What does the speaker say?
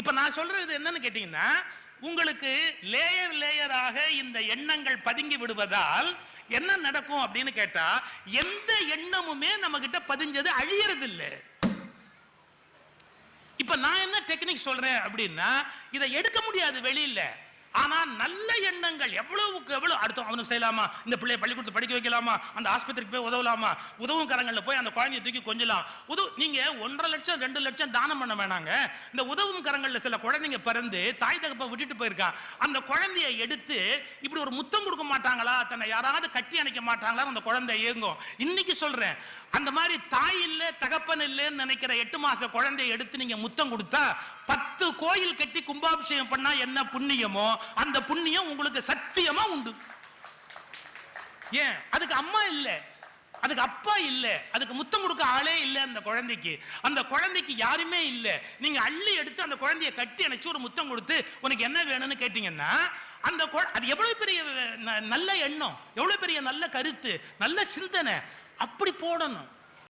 இப்ப நான் சொல்றது என்னன்னு கேட்டீங்கன்னா உங்களுக்கு லேயர் லேயராக இந்த எண்ணங்கள் பதுங்கி விடுவதால் என்ன நடக்கும் அப்படின்னு கேட்டா எந்த எண்ணமுமே நம்ம கிட்ட பதிஞ்சது அழியறது இல்லை இப்ப நான் என்ன டெக்னிக் சொல்றேன் அப்படின்னா இதை எடுக்க முடியாது வெளியில. ஆனா நல்ல எண்ணங்கள் எவ்வளவுக்கு எவ்வளவு அடுத்த அவனுக்கு செய்யலாமா? இந்த பிள்ளைய பள்ளிக்கூடத்தை படிக்க வைக்கலாமா? அந்த ஆஸ்பத்திரிக்கு போய் உதவலாமா? உதவும் கரங்களில் போய் அந்த குழந்தைய தூக்கி கொஞ்சலாம். உதவு நீங்க ஒன்றரை லட்சம் ரெண்டு லட்சம் தானம் பண்ண வேணாங்க. இந்த உதவும் கரங்களில் சில குழந்தைங்க பிறந்து தாய் தகப்ப விட்டுட்டு போயிருக்கான் அந்த குழந்தைய எடுத்து இப்படி ஒரு முத்தம் கொடுக்க மாட்டாங்களா? தன்னை யாராவது கட்டி அணைக்க மாட்டாங்களா? அந்த குழந்தை ஏங்கும். இன்னைக்கு சொல்றேன் அந்த மாதிரி தாய் இல்லை தகப்பன் இல்லைன்னு நினைக்கிற எட்டு மாச குழந்தைய எடுத்து நீங்க முத்தம் கொடுத்தா பத்து கோயில் கட்டி கும்பாபிஷேகம் பண்ணா என்ன புண்ணியமோ? அந்த புண்ணியம் உங்களுக்கு சத்தியமா உண்டு. ஏன்? அதுக்கு அம்மா இல்லை. அதுக்கு அப்பா இல்லை. அதுக்கு முத்தம் கொடுக்க ஆளே இல்ல அந்த குழந்தைக்கு. அந்த குழந்தைக்கு யாருமே இல்ல. நீங்க அள்ளி எடுத்து அந்த குழந்தைய கட்டி அணைச்சு ஒரு முத்தம் கொடுத்து உனக்கு என்ன வேணும்னு கேட்டீங்கன்னா அந்த குழ- அது எவ்வளவு பெரிய நல்ல எண்ணம் எவ்வளவு பெரிய நல்ல கருத்து நல்ல சிந்தனை அப்படி போடணும்.